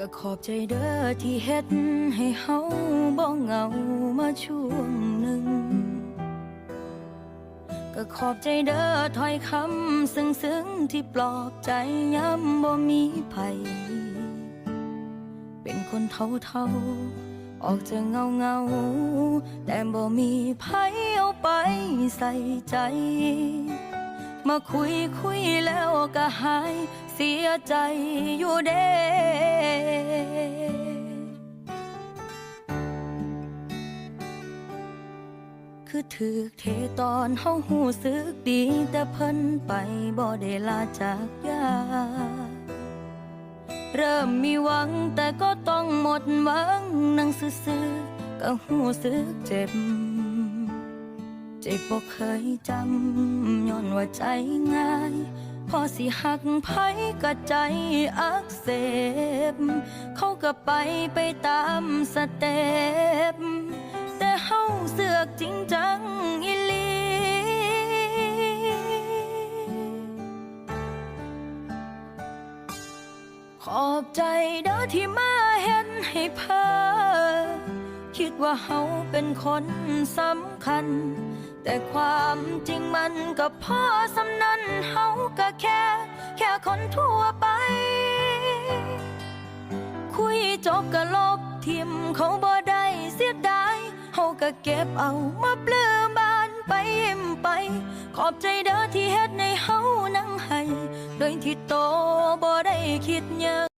ก็ขอบใจเด้อที่เฮ็ดให้เฮาบ่เหงามาช่วงหนึ่ง ก็ขอบใจเด้อถ้อยคำซึ้งๆที่ปลอบใจย้ำบ่มีภัยเป็นคนเท่าๆออกจะเงาเงาแต่บ่มีภัยเอาไปใส่ใจ มาคุยคุยแล้วก็หายเสียใจอยู่เด้ คือถือเทตอนเฮาหูสึกดี แต่เพิ่นไปบ่ได้ลาจากยา เริ่มมีหวังแต่ก็ต้องหมดหวังนั่งซื่อๆก็หูสึกเจ็บ เจ็บบ่เคยจำย้อนว่าใจง่ายพอสิหักไผก็ใจอักเสบ เขาก็ไปไปตามสเต็ปแต่เฮาเสือกจริงจั อบใจเด้อที่มาเห็นให้เพอคิดว่าเฮาเป็นคนสำคัญ แต่ความจริงมันก็พอสำนันเฮาก็แค่ แค่คนทั่วไป คุยจบก็ลบทิมเขาบ่ได้เสียดายเฮาก็เก็บเอามาเปลือบานไปยิ้มไป ขอบใจเด้อที่เฮ็ดในเฮานั่งให้ โดยที่โตบ่ได้คิดยัง